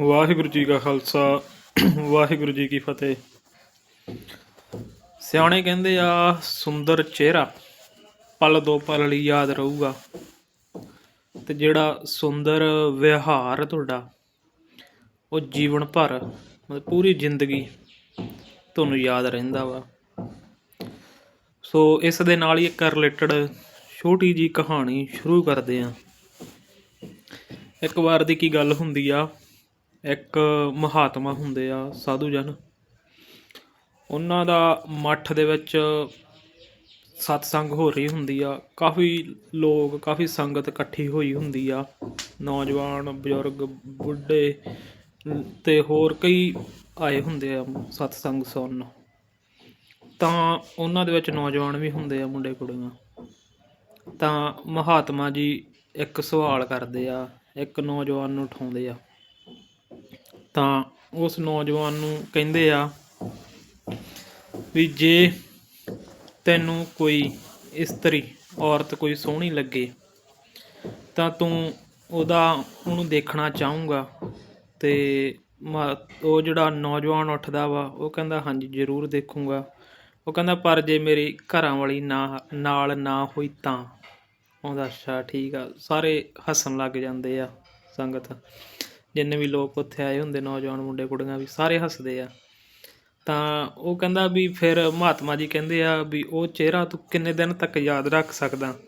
ਵਾਹਿਗੁਰੂ ਜੀ ਕਾ ਖਾਲਸਾ, ਵਾਹਿਗੁਰੂ ਜੀ ਕੀ ਫਤਿਹ। ਸਿਆਣੇ ਕਹਿੰਦੇ ਆ, ਸੁੰਦਰ ਚਿਹਰਾ, ਪਲ ਦੋ ਪਲ ਲਈ ਯਾਦ ਰਹੂਗਾ। ਤੇ ਜਿਹੜਾ ਸੁੰਦਰ ਵਿਹਾਰ ਤੁਹਾਡਾ, ਉਹ ਜੀਵਨ ਭਰ, ਮਤਲਬ ਪੂਰੀ ਜ਼ਿੰਦਗੀ ਤੁਹਾਨੂੰ ਯਾਦ ਰਹਿੰਦਾ ਵਾ। ਸੋ ਇਸ ਦੇ ਨਾਲ ਹੀ ਇੱਕ ਰਿਲੇਟਡ ਛੋਟੀ ਜੀ ਕਹਾਣੀ ਸ਼ੁਰੂ ਕਰਦੇ ਆ। ਇੱਕ ਵਾਰ ਦੀ ਕੀ ਗੱਲ ਹੁੰਦੀ ਆ ਇੱਕ ਮਹਾਤਮਾ ਹੁੰਦੇ ਆ ਸਾਧੂ ਜਨ। ਉਹਨਾਂ ਦਾ ਮੱਠ ਦੇ ਵਿੱਚ ਸਤਸੰਗ ਹੋ ਰਹੀ ਹੁੰਦੀ ਆ। ਕਾਫੀ ਲੋਕ, ਕਾਫੀ ਸੰਗਤ ਇਕੱਠੀ ਹੋਈ ਹੁੰਦੀ ਆ। ਨੌਜਵਾਨ, ਬਜ਼ੁਰਗ, ਬੁੱਢੇ ਤੇ ਹੋਰ ਕਈ ਆਏ ਹੁੰਦੇ ਆ ਸਤਸੰਗ ਸੁਣਨ। ਤਾਂ ਉਹਨਾਂ ਦੇ ਵਿੱਚ ਨੌਜਵਾਨ ਵੀ ਹੁੰਦੇ ਆ ਮੁੰਡੇ ਕੁੜੀਆਂ। ਤਾਂ ਮਹਾਤਮਾ ਜੀ ਇੱਕ ਸਵਾਲ ਕਰਦੇ ਆ, ਇੱਕ ਨੌਜਵਾਨ ਨੂੰ ਉਠਾਉਂਦੇ ਆ। ਤਾਂ ਉਸ ਨੌਜਵਾਨ ਨੂੰ ਕਹਿੰਦੇ ਆ ਵੀ ਜੇ ਤੈਨੂੰ ਕੋਈ ਇਸਤਰੀ, ਔਰਤ ਕੋਈ ਸੋਹਣੀ ਲੱਗੇ, ਤਾਂ ਤੂੰ ਉਹਦਾ, ਉਹਨੂੰ ਦੇਖਣਾ ਚਾਹੂੰਗਾ ਤੇ ਮ- ਉਹ ਜਿਹੜਾ ਨੌਜਵਾਨ ਉੱਠਦਾ ਵਾ, ਉਹ ਕਹਿੰਦਾ, ਹਾਂਜੀ, ਜ਼ਰੂਰ ਦੇਖੂੰਗਾ। ਉਹ ਕਹਿੰਦਾ, ਪਰ ਜੇ ਮੇਰੀ ਘਰਾਂ ਵਾਲੀ ਨਾ, ਨਾਲ ਨਾ ਹੋਈ ਤਾਂ? ਉਹਦਾ ਅੱਛਾ, ਠੀਕ ਆ। ਸਾਰੇ ਹੱਸਣ ਲੱਗ ਜਾਂਦੇ ਆ ਸੰਗਤ। ਜਿੰਨੇ ਵੀ ਲੋਕ ਉੱਥੇ ਆਏ ਹੁੰਦੇ, ਨੌਜਵਾਨ ਮੁੰਡੇ, ਕੁੜੀਆਂ ਵੀ, ਸਾਰੇ ਹੱਸਦੇ ਆ। ਤਾਂ ਉਹ ਕਹਿੰਦਾ ਵੀ ਫਿਰ ਮਹਾਤਮਾ ਜੀ ਕਹਿੰਦੇ ਆ ਵੀ ਉਹ ਚਿਹਰਾ ਤੂੰ ਕਿੰਨੇ ਦਿਨ ਤੱਕ ਯਾਦ ਰੱਖ ਸਕਦਾ?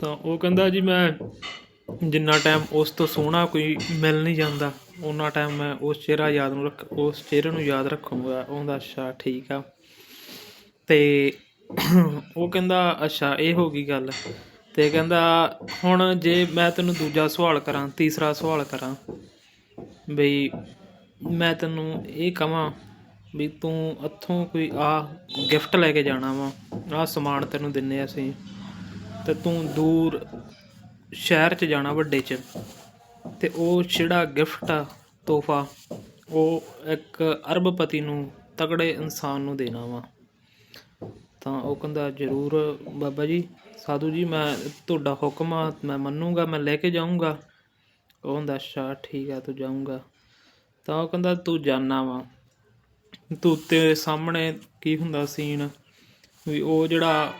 ਤਾਂ ਉਹ ਕਹਿੰਦਾ ਜੀ ਮੈਂ ਜਿੰਨਾ ਟਾਈਮ ਉਸ ਤੋਂ ਸੋਹਣਾ ਕੋਈ ਮਿਲ ਨਹੀਂ ਜਾਂਦਾ ਉਹਨਾਂ ਟਾਈਮ ਮੈਂ ਉਸ ਚਿਹਰਾ ਯਾਦ ਨੂੰ ਰੱਖ, ਉਸ ਚਿਹਰੇ ਨੂੰ ਯਾਦ ਰੱਖੂੰਗਾ। ਉਹਦਾ ਅੱਛਾ, ਠੀਕ ਆ। ਤੇ ਉਹ ਕਹਿੰਦਾ ਅੱਛਾ, ਇਹ ਹੋ ਗਈ ਗੱਲ। ਅਤੇ ਕਹਿੰਦਾ, ਹੁਣ ਜੇ ਮੈਂ ਤੈਨੂੰ ਦੂਜਾ ਸਵਾਲ ਕਰਾਂ, ਤੀਸਰਾ ਸਵਾਲ ਕਰਾਂ, ਬਈ ਮੈਂ ਤੈਨੂੰ ਇਹ ਕਹਾਂ ਵੀ ਤੂੰ ਇੱਥੋਂ ਕੋਈ ਆ ਗਿਫਟ ਲੈ ਕੇ ਜਾਣਾ ਵਾ ਆ ਸਮਾਨ ਤੈਨੂੰ ਦਿੰਨੇ ਅਸੀਂ, ਤੇ ਤੂੰ ਦੂਰ ਸ਼ਹਿਰ 'ਚ ਜਾਣਾ ਵੱਡੇ 'ਚ, ਤੇ ਉਹ ਜਿਹੜਾ ਗਿਫਟ ਆ, ਤੋਹਫਾ, ਉਹ ਇੱਕ ਅਰਬਪਤੀ ਨੂੰ ਤਕੜੇ ਇਨਸਾਨ ਨੂੰ ਦੇਣਾ ਵਾ। ਤਾਂ ਉਹ ਕਹਿੰਦਾ ਜ਼ਰੂਰ, ਬਾਬਾ ਜੀ, ਸਾਧੂ ਜੀ, ਮੈਂ ਤੁਹਾਡਾ ਹੁਕਮ ਆ, ਮੈਂ ਮੰਨੂਗਾ, ਮੈਂ ਲੈ ਕੇ ਜਾਊਂਗਾ। ਉਹ ਕਹਿੰਦਾ, ਅੱਛਾ, ਠੀਕ ਆ, ਤੂੰ ਜਾਊਂਗਾ। ਤਾਂ ਉਹ ਕਹਿੰਦਾ, ਤੂੰ ਜਾਣਾ ਵਾ। ਤੂੰ ਤੇਰੇ ਸਾਹਮਣੇ ਕੀ ਹੁੰਦਾ ਸੀਨ? ਵੀ ਉਹ ਜਿਹੜਾ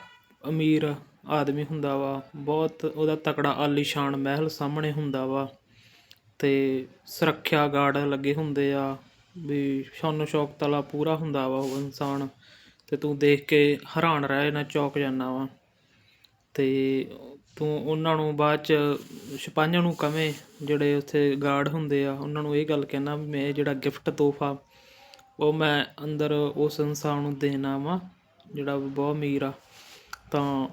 ਅਮੀਰ ਆਦਮੀ ਹੁੰਦਾ ਵਾ, ਬਹੁਤ ਉਹਦਾ ਤਕੜਾ ਆਲੀਸ਼ਾਨ ਮਹਿਲ ਸਾਹਮਣੇ ਹੁੰਦਾ ਵਾ। ਤੇ ਸੁਰੱਖਿਆ ਗਾਰਡ ਲੱਗੇ ਹੁੰਦੇ ਆ, ਵੀ ਸ਼ਾਨੋ ਸ਼ੌਕਤ ਵਾਲਾ ਪੂਰਾ ਹੁੰਦਾ ਵਾ ਉਹ ਇਨਸਾਨ। ਤੇ ਤੂੰ ਦੇਖ ਕੇ ਹੈਰਾਨ ਰਹਿ ਜਾਣਾ ਚੌਕ ਜਾਣਾ ਵਾ। ਤੇ ਤੂੰ ਉਹਨਾਂ ਨੂੰ ਬਾਅਦ ਚ ਸਿਪਾਹੀਆਂ ਨੂੰ ਕਵੇਂ, ਜਿਹੜੇ ਉੱਥੇ ਗਾਰਡ ਹੁੰਦੇ ਆ, ਉਹਨਾਂ ਨੂੰ ਇਹ ਗੱਲ ਕਹਿਣਾ ਵੀ ਮੈਂ ਜਿਹੜਾ ਗਿਫਟ ਤੋਹਫਾ, ਉਹ ਮੈਂ ਅੰਦਰ ਉਸ ਇਨਸਾਨ ਨੂੰ ਦੇਣਾ ਵਾ, ਜਿਹੜਾ ਬਹੁਤ ਅਮੀਰ ਆ। ਤਾਂ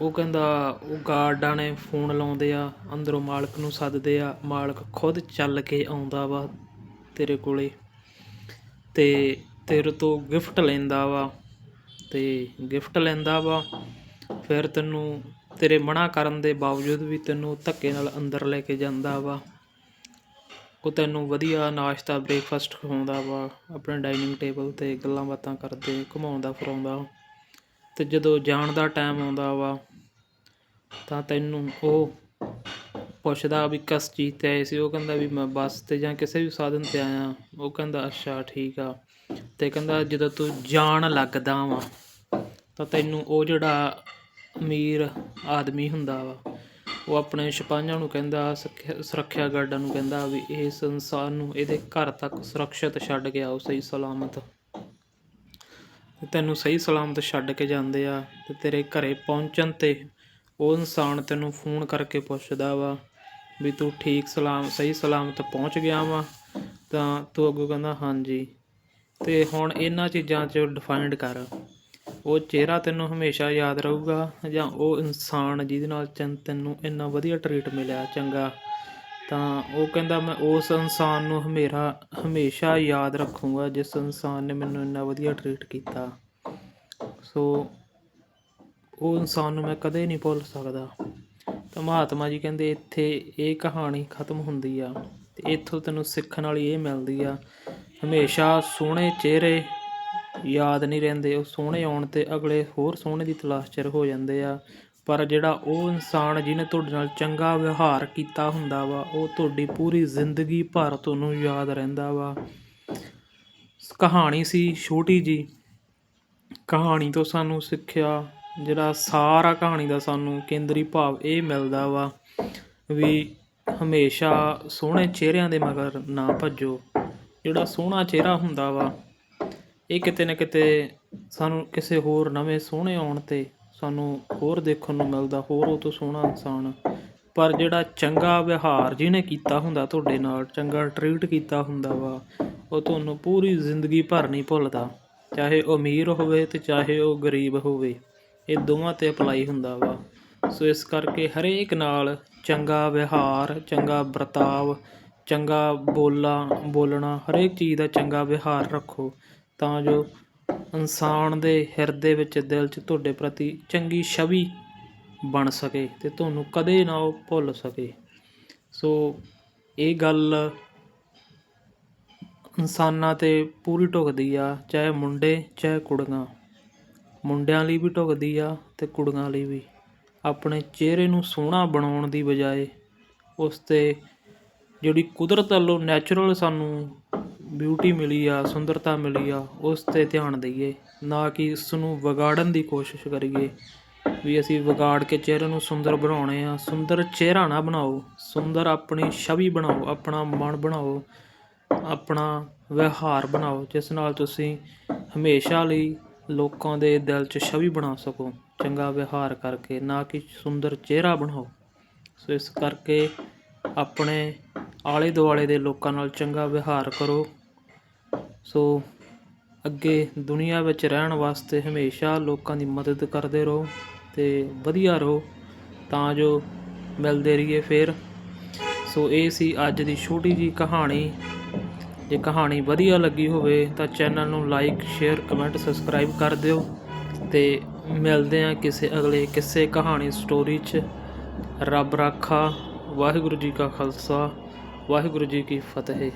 ਉਹ ਕਹਿੰਦਾ, ਉਹ ਗਾਰਡਾਂ ਨੇ ਫੋਨ ਲਾਉਂਦੇ ਆ, ਅੰਦਰੋਂ ਮਾਲਕ ਨੂੰ ਸੱਦਦੇ ਆ, ਮਾਲਕ ਖੁਦ ਚੱਲ ਕੇ ਆਉਂਦਾ ਵਾ ਤੇਰੇ ਕੋਲੇ। ਤੇ ਤੇਰੇ ਤੋਂ ਗਿਫਟ ਲੈਂਦਾ ਵਾ ਅਤੇ ਗਿਫਟ ਲੈਂਦਾ ਵਾ, ਫਿਰ ਤੈਨੂੰ ਤੇਰੇ ਮਨਾ ਕਰਨ ਦੇ ਬਾਵਜੂਦ ਵੀ ਤੈਨੂੰ ਧੱਕੇ ਨਾਲ ਅੰਦਰ ਲੈ ਕੇ ਜਾਂਦਾ ਵਾ। ਉਹ ਤੈਨੂੰ ਵਧੀਆ ਨਾਸ਼ਤਾ ਬ੍ਰੇਕਫਾਸਟ ਖਵਾਉਂਦਾ ਵਾ, ਆਪਣੇ ਡਾਈਨਿੰਗ ਟੇਬਲ ਤੇ ਗੱਲਾਂ ਬਾਤਾਂ ਕਰਦੇ, ਘੁਮਾਉਂਦਾ, ਫਿਰਾਉਂਦਾ। ਅਤੇ ਜਦੋਂ ਜਾਣ ਦਾ ਟਾਈਮ ਆਉਂਦਾ ਵਾ, ਤਾਂ ਤੈਨੂੰ ਉਹ ਪੁੱਛਦਾ ਵੀ ਕਿਸ ਚੀਜ਼ ਤੇ ਆਏ ਸੀ? ਉਹ ਕਹਿੰਦਾ ਵੀ ਮੈਂ ਬੱਸ ਤੇ ਜਾਂ ਕਿਸੇ ਵੀ ਸਾਧਨ ਤੇ ਆਇਆ। ਉਹ ਕਹਿੰਦਾ, ਅੱਛਾ, ਠੀਕ ਆ। ਤੇ ਕਹਿੰਦਾ ਜਦੋਂ ਤੂੰ ਜਾਣ ਲੱਗਦਾ ਵਾ, ਤਾਂ ਤੈਨੂੰ ਉਹ ਜਿਹੜਾ ਅਮੀਰ ਆਦਮੀ ਹੁੰਦਾ ਵਾ, ਉਹ ਆਪਣੇ ਸਿਪਾਹੀਆਂ ਨੂੰ ਕਹਿੰਦਾ ਸੁਰੱਖਿਆ- ਸੁਰੱਖਿਆ ਗਾਰਡਾਂ ਨੂੰ ਕਹਿੰਦਾ ਵੀ ਇਸ ਇਨਸਾਨ ਨੂੰ ਇਹਦੇ ਘਰ ਤੱਕ ਸੁਰੱਖਿਅਤ ਛੱਡ ਕੇ ਆਓ, ਸਹੀ ਸਲਾਮਤ। ਤੈਨੂੰ ਸਹੀ ਸਲਾਮਤ ਛੱਡ ਕੇ ਜਾਂਦੇ ਆ, ਤੇ ਤੇਰੇ ਘਰੇ ਪਹੁੰਚਣ ਤੇ ਉਹ ਇਨਸਾਨ ਤੈਨੂੰ ਫੋਨ ਕਰਕੇ ਪੁੱਛਦਾ ਵਾ ਵੀ ਤੂੰ ਠੀਕ ਸਲਾਮ, ਸਹੀ ਸਲਾਮਤ ਪਹੁੰਚ ਗਿਆ ਵਾ? ਤਾਂ ਤੂੰ ਅੱਗੋਂ ਕਹਿੰਦਾ, ਹਾਂਜੀ। ਤੇ ਹੁਣ ਇਹਨਾਂ ਚੀਜ਼ਾਂ 'ਚ ਡਿਫਾਈਨਡ ਕਰ। ਉਹ ਚਿਹਰਾ ਤੈਨੂੰ ਹਮੇਸ਼ਾ ਯਾਦ ਰਹੂਗਾ ਜਾਂ ਉਹ ਇਨਸਾਨ ਜਿਹਦੇ ਨਾਲ ਚੰ ਤੈਨੂੰ ਇੰਨਾ ਵਧੀਆ ਟਰੀਟ ਮਿਲਿਆ ਚੰਗਾ, ਤਾਂ ਉਹ ਕਹਿੰਦਾ ਮੈਂ ਉਸ ਇਨਸਾਨ ਨੂੰ ਹਮੇਰਾ, ਹਮੇਸ਼ਾ ਯਾਦ ਰੱਖੂੰਗਾ ਜਿਸ ਇਨਸਾਨ ਨੇ ਮੈਨੂੰ ਇੰਨਾ ਵਧੀਆ ਟਰੀਟ ਕੀਤਾ। ਸੋ ਉਹ ਇਨਸਾਨ ਨੂੰ ਮੈਂ ਕਦੇ ਨਹੀਂ ਭੁੱਲ ਸਕਦਾ। ਤਾਂ ਮਹਾਤਮਾ ਜੀ ਕਹਿੰਦੇ ਇੱਥੇ ਇਹ ਕਹਾਣੀ ਖਤਮ ਹੁੰਦੀ ਆ ਤੇ ਇੱਥੋਂ ਤੈਨੂੰ ਸਿੱਖਣ ਵਾਲੀ ਇਹ ਮਿਲਦੀ ਆ ਹਮੇਸ਼ਾ ਸੋਹਣੇ ਚਿਹਰੇ ਯਾਦ ਨਹੀਂ ਰਹਿੰਦੇ। ਉਹ ਸੋਹਣੇ ਆਉਣ ਤੇ ਅਗਲੇ ਹੋਰ ਸੋਹਣੇ ਦੀ ਤਲਾਸ਼ 'ਚ ਹੋ ਜਾਂਦੇ ਆ। ਪਰ ਜਿਹੜਾ ਉਹ ਇਨਸਾਨ ਜਿਹਨੇ ਤੁਹਾਡੇ ਨਾਲ ਚੰਗਾ ਵਿਵਹਾਰ ਕੀਤਾ ਹੁੰਦਾ ਵਾ, ਉਹ ਤੁਹਾਡੀ ਪੂਰੀ ਜ਼ਿੰਦਗੀ ਭਰ ਤੁਹਾਨੂੰ ਯਾਦ ਰਹਿੰਦਾ ਵਾ। ਕਹਾਣੀ ਸੀ ਛੋਟੀ ਜੀ ਕਹਾਣੀ ਤੋਂ ਸਾਨੂੰ ਸਿੱਖਿਆ, ਜਿਹੜਾ ਸਾਰਾ ਕਹਾਣੀ ਦਾ ਸਾਨੂੰ ਕੇਂਦਰੀ ਭਾਵ ਇਹ ਮਿਲਦਾ ਵਾ ਵੀ ਹਮੇਸ਼ਾ ਸੋਹਣੇ ਚਿਹਰਿਆਂ ਦੇ ਮਗਰ ਨਾ ਭੱਜੋ। ਜਿਹੜਾ ਸੋਹਣਾ ਚਿਹਰਾ ਹੁੰਦਾ ਵਾ, ਇਹ ਕਿਤੇ ਨਾ ਕਿਤੇ ਸਾਨੂੰ ਕਿਸੇ ਹੋਰ ਨਵੇਂ ਸੋਹਣੇ ਆਉਣ ਤੇ ਸਾਨੂੰ ਹੋਰ ਦੇਖਣ ਨੂੰ ਮਿਲਦਾ, ਹੋਰ ਉਹ ਤੋਂ ਸੋਹਣਾ ਇਨਸਾਨ। ਪਰ ਜਿਹੜਾ ਚੰਗਾ ਵਿਵਹਾਰ ਜਿਹਨੇ ਕੀਤਾ ਹੁੰਦਾ ਤੁਹਾਡੇ ਨਾਲ, ਚੰਗਾ ਟਰੀਟ ਕੀਤਾ ਹੁੰਦਾ ਵਾ, ਉਹ ਤੁਹਾਨੂੰ ਪੂਰੀ ਜ਼ਿੰਦਗੀ ਭਰ ਨਹੀਂ ਭੁੱਲਦਾ। ਚਾਹੇ ਉਹ ਅਮੀਰ ਹੋਵੇ ਤੇ ਚਾਹੇ ਉਹ ਗਰੀਬ ਹੋਵੇ, ਇਹ ਦੋਵਾਂ ਤੇ ਅਪਲਾਈ ਹੁੰਦਾ ਵਾ। ਸੋ ਇਸ ਕਰਕੇ ਹਰੇਕ ਨਾਲ ਚੰਗਾ ਵਿਹਾਰ, ਚੰਗਾ ਵਰਤਾਵ ਚੰਗਾ ਬੋਲਾ, ਬੋਲਣਾ, ਹਰੇਕ ਚੀਜ਼ ਦਾ ਚੰਗਾ ਵਿਹਾਰ ਰੱਖੋ, ਤਾਂ ਜੋ ਇਨਸਾਨ ਦੇ ਹਿਰਦੇ ਵਿੱਚ ਦਿਲ 'ਚ ਤੁਹਾਡੇ ਪ੍ਰਤੀ ਚੰਗੀ ਛਵੀ ਬਣ ਸਕੇ ਅਤੇ ਤੁਹਾਨੂੰ ਕਦੇ ਨਾ ਉਹ ਭੁੱਲ ਸਕੇ। ਸੋ ਇਹ ਗੱਲ ਇਨਸਾਨਾਂ ਤੇ ਪੂਰੀ ਢੁਕਦੀ ਆ, ਚਾਹੇ ਮੁੰਡੇ, ਚਾਹੇ ਕੁੜੀਆਂ। ਮੁੰਡਿਆਂ ਲਈ ਵੀ ਢੁਕਦੀ ਆ ਅਤੇ ਕੁੜੀਆਂ ਲਈ ਵੀ। ਆਪਣੇ ਚਿਹਰੇ ਨੂੰ ਸੋਹਣਾ ਬਣਾਉਣ ਦੀ ਬਜਾਏ ਉਸ ਤੇ ਜਿਹੜੀ ਕੁਦਰਤ ਵੱਲੋਂ ਨੈਚੁਰਲ ਸਾਨੂੰ ਬਿਊਟੀ ਮਿਲੀ ਆ, ਸੁੰਦਰਤਾ ਮਿਲੀ ਆ, ਉਸ ਤੇ ਧਿਆਨ ਦਈਏ। ਨਾ ਕਿ ਇਸ ਨੂੰ ਵਿਗਾੜਨ ਦੀ ਕੋਸ਼ਿਸ਼ ਕਰੀਏ। ਵੀ ਅਸੀਂ ਵਿਗਾੜ ਕੇ ਚਿਹਰੇ ਨੂੰ ਸੁੰਦਰ ਬਣਾਉਣੇ ਆ। ਸੁੰਦਰ ਚਿਹਰਾ ਨਾ ਬਣਾਓ। ਸੁੰਦਰ ਆਪਣੀ ਛਵੀ ਬਣਾਓ। ਆਪਣਾ ਮਨ ਬਣਾਓ। ਆਪਣਾ ਵਿਵਹਾਰ ਬਣਾਓ। ਜਿਸ ਨਾਲ ਤੁਸੀਂ ਹਮੇਸ਼ਾ ਲਈ ਲੋਕਾਂ ਦੇ ਦਿਲ 'ਚ ਛਵੀ ਬਣਾ ਸਕੋ। ਚੰਗਾ ਵਿਵਹਾਰ ਕਰਕੇ। ਨਾ ਕਿ ਸੁੰਦਰ ਚਿਹਰਾ ਬਣਾਓ। ਸੋ ਇਸ ਕਰਕੇ ਆਪਣੇ ਆਲੇ ਦੁਆਲੇ ਦੇ ਲੋਕਾਂ ਨਾਲ ਚੰਗਾ ਵਿਹਾਰ ਕਰੋ। ਸੋ ਅੱਗੇ ਦੁਨੀਆ ਵਿੱਚ ਰਹਿਣ ਵਾਸਤੇ ਹਮੇਸ਼ਾ ਲੋਕਾਂ ਦੀ ਮਦਦ ਕਰਦੇ ਰਹੋ ਤੇ ਵਧੀਆ ਰਹੋ, ਤਾਂ ਜੋ ਮਿਲਦੇ ਰਹੀਏ ਫਿਰ। ਸੋ ਇਹ ਸੀ ਅੱਜ ਦੀ ਛੋਟੀ ਜੀ ਕਹਾਣੀ। ਜੇ ਕਹਾਣੀ ਵਧੀਆ ਲੱਗੀ ਹੋਵੇ ਤਾਂ ਚੈਨਲ ਨੂੰ ਲਾਈਕ, ਸ਼ੇਅਰ, ਕਮੈਂਟ, ਸਬਸਕ੍ਰਾਈਬ ਕਰ ਦਿਓ ਤੇ ਮਿਲਦੇ ਆ ਕਿਸੇ ਅਗਲੇ ਕਿਸੇ ਕਹਾਣੀ ਸਟੋਰੀ 'ਚ। ਰੱਬ ਰਾਖਾ, ਵਾਹਿਗੁਰੂ ਜੀ ਕਾ ਖਾਲਸਾ। ਵਾਹਿਗੁਰੂ ਜੀ ਕੀ ਫਤਿਹ।